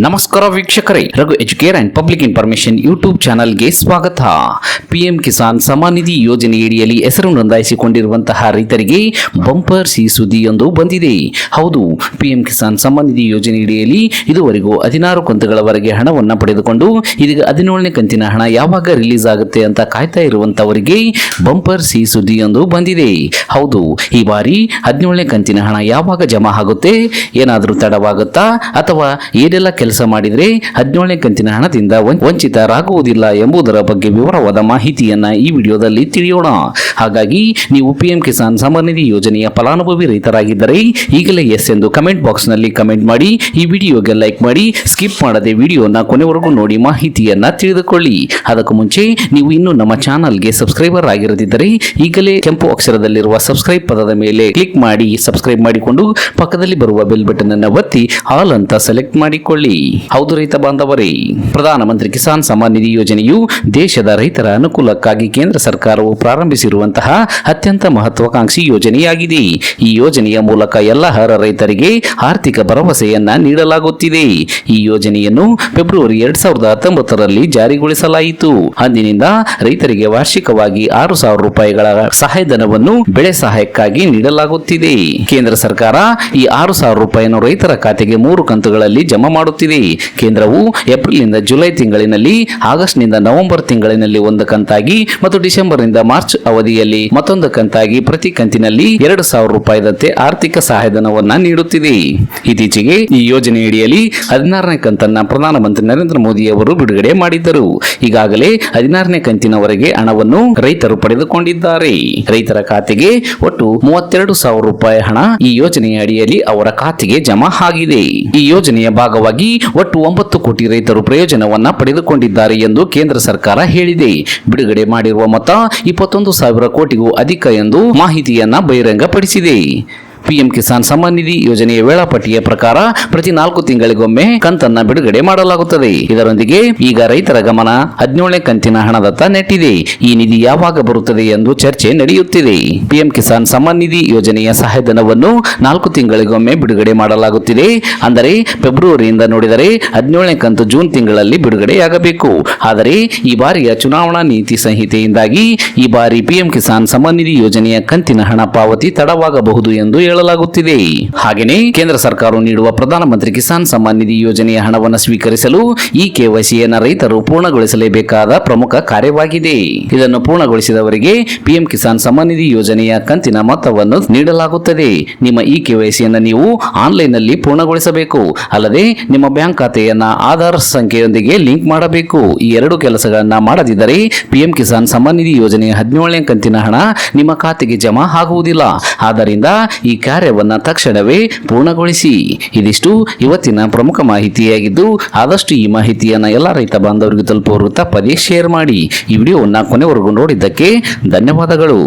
ನಮಸ್ಕಾರ ವೀಕ್ಷಕರೇ, Raghu Educare and public information YouTube ಚಾನಲ್ಗೆ ಸ್ವಾಗತ. ಪಿಎಂ ಕಿಸಾನ್ ಸಮಾನ್ ನಿಧಿ ಯೋಜನೆಯಡಿಯಲ್ಲಿ ಹೆಸರು ನೋಂದಾಯಿಸಿಕೊಂಡಿರುವಂತಹ ರೈತರಿಗೆ ಬಂಪರ್ ಸಿ ಸುದ್ದಿಯೊಂದು ಬಂದಿದೆ. ಹೌದು, ಪಿಎಂ ಕಿಸಾನ್ ಸಮಾನ್ ನಿಧಿ ಯೋಜನೆಯಡಿಯಲ್ಲಿ ಇದುವರೆಗೂ ಹದಿನಾರು ಕಂತುಗಳವರೆಗೆ ಹಣವನ್ನು ಪಡೆದುಕೊಂಡು, ಇದೀಗ ಹದಿನೇಳನೇ ಕಂತಿನ ಹಣ ಯಾವಾಗ ರಿಲೀಸ್ ಆಗುತ್ತೆ ಅಂತ ಕಾಯ್ತಾ ಇರುವಂತವರಿಗೆ ಬಂಪರ್ ಸಿ ಸುದ್ದಿಯೊಂದು ಬಂದಿದೆ. ಹೌದು, ಈ ಬಾರಿ ಹದಿನೇಳನೇ ಕಂತಿನ ಹಣ ಯಾವಾಗ ಜಮಾ ಆಗುತ್ತೆ, ಏನಾದರೂ ತಡವಾಗುತ್ತಾ, ಅಥವಾ ಏನೆಲ್ಲ ಕೆಲಸ ಮಾಡಿದರೆ ಹದಿನೇಳನೇ ಕಂತಿನ ಹಣದಿಂದ ವಂಚಿತರಾಗುವುದಿಲ್ಲ ಎಂಬುದರ ಬಗ್ಗೆ ವಿವರವಾದ ಮಾಹಿತಿಯನ್ನ ಈ ವಿಡಿಯೋದಲ್ಲಿ ತಿಳಿಯೋಣ. ಹಾಗಾಗಿ ನೀವು ಪಿಎಂ ಕಿಸಾನ್ ನಿಧಿ ಯೋಜನೆಯ ಫಲಾನುಭವಿ ರೈತರಾಗಿದ್ದರೆ ಈಗಲೇ ಎಸ್ ಎಂದು ಕಮೆಂಟ್ ಬಾಕ್ಸ್ನಲ್ಲಿ ಕಮೆಂಟ್ ಮಾಡಿ, ಈ ವಿಡಿಯೋಗೆ ಲೈಕ್ ಮಾಡಿ ಸ್ಕಿಪ್ ಮಾಡದೆ ವಿಡಿಯೋನ ಕೊನೆವರೆಗೂ ನೋಡಿ ಮಾಹಿತಿಯನ್ನ ತಿಳಿದುಕೊಳ್ಳಿ. ಅದಕ್ಕೂ ಮುಂಚೆ ನೀವು ಇನ್ನೂ ನಮ್ಮ ಚಾನಲ್ಗೆ ಸಬ್ಸ್ಕ್ರೈಬರ್ ಆಗಿರದಿದ್ದರೆ ಈಗಲೇ ಕೆಂಪು ಅಕ್ಷರದಲ್ಲಿರುವ ಸಬ್ಸ್ಕ್ರೈಬ್ ಪದದ ಮೇಲೆ ಕ್ಲಿಕ್ ಮಾಡಿ ಸಬ್ಸ್ಕ್ರೈಬ್ ಮಾಡಿಕೊಂಡು ಪಕ್ಕದಲ್ಲಿ ಬರುವ ಬೆಲ್ ಬಟನ್ ಅನ್ನು ಒತ್ತಿ ಆಲ್ ಅಂತ ಸೆಲೆಕ್ಟ್ ಮಾಡಿಕೊಳ್ಳಿ. ಹೌದು ರೈತ ಬಾಂಧವರೇ, ಪ್ರಧಾನಮಂತ್ರಿ ಕಿಸಾನ್ ಸಮ್ಮಾನ್ ನಿಧಿ ಯೋಜನೆಯು ದೇಶದ ರೈತರ ಅನುಕೂಲಕ್ಕಾಗಿ ಕೇಂದ್ರ ಸರ್ಕಾರವು ಪ್ರಾರಂಭಿಸಿರುವಂತಹ ಅತ್ಯಂತ ಮಹತ್ವಾಕಾಂಕ್ಷಿ ಯೋಜನೆಯಾಗಿದೆ. ಈ ಯೋಜನೆಯ ಮೂಲಕ ಎಲ್ಲ ಅರ್ಹ ರೈತರಿಗೆ ಆರ್ಥಿಕ ಭರವಸೆಯನ್ನ ನೀಡಲಾಗುತ್ತಿದೆ. ಈ ಯೋಜನೆಯನ್ನು ಫೆಬ್ರವರಿ ಎರಡ್ ಸಾವಿರದ ಹತ್ತೊಂಬತ್ತರಲ್ಲಿ ಜಾರಿಗೊಳಿಸಲಾಯಿತು. ಅಂದಿನಿಂದ ರೈತರಿಗೆ ವಾರ್ಷಿಕವಾಗಿ ಆರು ಸಾವಿರ ರೂಪಾಯಿಗಳ ಸಹಾಯಧನವನ್ನು ಬೆಳೆ ಸಹಾಯಕ್ಕಾಗಿ ನೀಡಲಾಗುತ್ತಿದೆ. ಕೇಂದ್ರ ಸರ್ಕಾರ ಈ ಆರು ಸಾವಿರ ರೂಪಾಯಿಯನ್ನು ರೈತರ ಖಾತೆಗೆ ಮೂರು ಕಂತುಗಳಲ್ಲಿ ಜಮಾ ಮಾಡುತ್ತಿದೆ. ಕೇಂದ್ರವು ಏಪ್ರಿಲ್ನಿಂದ ಜುಲೈ ತಿಂಗಳಿನಲ್ಲಿ ಆಗಸ್ಟ್ನಿಂದ ನವೆಂಬರ್ ತಿಂಗಳಿನಲ್ಲಿ ಒಂದು ಕಂತಾಗಿ ಮತ್ತು ಡಿಸೆಂಬರ್ನಿಂದ ಮಾರ್ಚ್ ಅವಧಿಯಲ್ಲಿ ಮತ್ತೊಂದು ಕಂತಾಗಿ ಪ್ರತಿ ಕಂತಿನಲ್ಲಿ ಎರಡು ಸಾವಿರ ರೂಪಾಯಿದಂತೆ ಆರ್ಥಿಕ ಸಹಾಯಧನವನ್ನ ನೀಡುತ್ತಿದೆ. ಇತ್ತೀಚೆಗೆ ಈ ಯೋಜನೆಯಡಿಯಲ್ಲಿ ಹದಿನಾರನೇ ಕಂತನ್ನ ಪ್ರಧಾನಮಂತ್ರಿ ನರೇಂದ್ರ ಮೋದಿ ಅವರು ಬಿಡುಗಡೆ ಮಾಡಿದ್ದರು. ಈಗಾಗಲೇ ಹದಿನಾರನೇ ಕಂತಿನವರೆಗೆ ಹಣವನ್ನು ರೈತರು ಪಡೆದುಕೊಂಡಿದ್ದಾರೆ. ರೈತರ ಖಾತೆಗೆ ಒಟ್ಟು ಮೂವತ್ತೆರಡು ಸಾವಿರ ರೂಪಾಯಿ ಹಣ ಈ ಯೋಜನೆಯ ಅಡಿಯಲ್ಲಿ ಅವರ ಖಾತೆಗೆ ಜಮಾ ಆಗಿದೆ. ಈ ಯೋಜನೆಯ ಭಾಗವಾಗಿ ಒಟ್ಟು ಒಂಬತ್ತು ಕೋಟಿ ರೈತರು ಪ್ರಯೋಜನವನ್ನ ಪಡೆದುಕೊಂಡಿದ್ದಾರೆ ಎಂದು ಕೇಂದ್ರ ಸರ್ಕಾರ ಹೇಳಿದೆ. ಬಿಡುಗಡೆ ಮಾಡಿರುವ ಮೊತ್ತ ಇಪ್ಪತ್ತೊಂದು ಸಾವಿರ ಕೋಟಿಗೂ ಅಧಿಕ ಎಂದು ಮಾಹಿತಿಯನ್ನ ಬಹಿರಂಗಪಡಿಸಿದೆ. ಪಿಎಂ ಕಿಸಾನ್ ಸಮ್ಮಾನ್ ನಿಧಿ ಯೋಜನೆಯ ವೇಳಾಪಟ್ಟಿಯ ಪ್ರಕಾರ ಪ್ರತಿ ನಾಲ್ಕು ತಿಂಗಳಿಗೊಮ್ಮೆ ಕಂತನ್ನ ಬಿಡುಗಡೆ ಮಾಡಲಾಗುತ್ತದೆ. ಇದರೊಂದಿಗೆ ಈಗ ರೈತರ ಗಮನ ಹದಿನೇಳನೇ ಕಂತಿನ ಹಣದತ್ತ ನೆಟ್ಟಿದೆ. ಈ ನಿಧಿ ಯಾವಾಗ ಬರುತ್ತದೆ ಎಂದು ಚರ್ಚೆ ನಡೆಯುತ್ತಿದೆ. ಪಿಎಂ ಕಿಸಾನ್ ಸಮ್ಮಾನ್ ನಿಧಿ ಯೋಜನೆಯ ಸಹಾಯಧನವನ್ನು ನಾಲ್ಕು ತಿಂಗಳಿಗೊಮ್ಮೆ ಬಿಡುಗಡೆ ಮಾಡಲಾಗುತ್ತಿದೆ. ಅಂದರೆ ಫೆಬ್ರವರಿಯಿಂದ ನೋಡಿದರೆ ಹದಿನೇಳನೇ ಕಂತು ಜೂನ್ ತಿಂಗಳಲ್ಲಿ ಬಿಡುಗಡೆಯಾಗಬೇಕು. ಆದರೆ ಈ ಬಾರಿಯ ಚುನಾವಣಾ ನೀತಿ ಸಂಹಿತೆಯಿಂದಾಗಿ ಈ ಬಾರಿ ಪಿಎಂ ಕಿಸಾನ್ ಸಮ್ಮಾನ್ ನಿಧಿ ಯೋಜನೆಯ ಕಂತಿನ ಹಣ ಪಾವತಿ ತಡವಾಗಬಹುದು ಎಂದು ಹೇಳಲಾಗುತ್ತಿದೆ. ಹಾಗೆಯೇ ಕೇಂದ್ರ ಸರ್ಕಾರ ನೀಡುವ ಪ್ರಧಾನಮಂತ್ರಿ ಕಿಸಾನ್ ಸಮ್ಮಾನ್ ನಿಧಿ ಯೋಜನೆಯ ಹಣವನ್ನು ಸ್ವೀಕರಿಸಲು ಈ ಕೆವೈಸಿಯನ್ನು ರೈತರು ಪೂರ್ಣಗೊಳಿಸಲೇಬೇಕಾದ ಪ್ರಮುಖ ಕಾರ್ಯವಾಗಿದೆ. ಇದನ್ನು ಪೂರ್ಣಗೊಳಿಸಿದವರಿಗೆ ಪಿಎಂ ಕಿಸಾನ್ ಸಮ್ಮಾನ್ ನಿಧಿ ಯೋಜನೆಯ ಕಂತಿನ ಮೊತ್ತವನ್ನು ನೀಡಲಾಗುತ್ತದೆ. ನಿಮ್ಮ ಈ ಕೆವೈಸಿಯನ್ನು ನೀವು ಆನ್ಲೈನ್ನಲ್ಲಿ ಪೂರ್ಣಗೊಳಿಸಬೇಕು. ಅಲ್ಲದೆ ನಿಮ್ಮ ಬ್ಯಾಂಕ್ ಖಾತೆಯನ್ನ ಆಧಾರ್ ಸಂಖ್ಯೆಯೊಂದಿಗೆ ಲಿಂಕ್ ಮಾಡಬೇಕು. ಈ ಎರಡು ಕೆಲಸಗಳನ್ನು ಮಾಡದಿದ್ದರೆ ಪಿಎಂ ಕಿಸಾನ್ ಸಮ್ಮಾನ್ ನಿಧಿ ಯೋಜನೆಯ ಹದಿನೇಳನೇ ಕಂತಿನ ಹಣ ನಿಮ್ಮ ಖಾತೆಗೆ ಜಮಾ ಆಗುವುದಿಲ್ಲ. ಆದ್ದರಿಂದ ಈ ಕಾರ್ಯವನ್ನ ತಕ್ಷಣವೇ ಪೂರ್ಣಗೊಳಿಸಿ ಇದಿಷ್ಟು ಇವತ್ತಿನ ಪ್ರಮುಖ ಮಾಹಿತಿಯಾಗಿದ್ದು ಆದಷ್ಟು ಈ ಮಾಹಿತಿಯನ್ನು ಎಲ್ಲ ರೈತ ಬಾಂಧವರಿಗೆ ತಲುಪುವರು ತಪ್ಪದೇ ಶೇರ್ ಮಾಡಿ ಈ ವಿಡಿಯೋವನ್ನು ಕೊನೆವರೆಗೂ ನೋಡಿದ್ದಕ್ಕೆ ಧನ್ಯವಾದಗಳು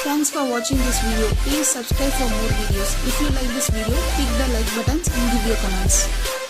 Thanks for watching this video. Please subscribe for more videos. If you like this video, click the like buttons and give your comments.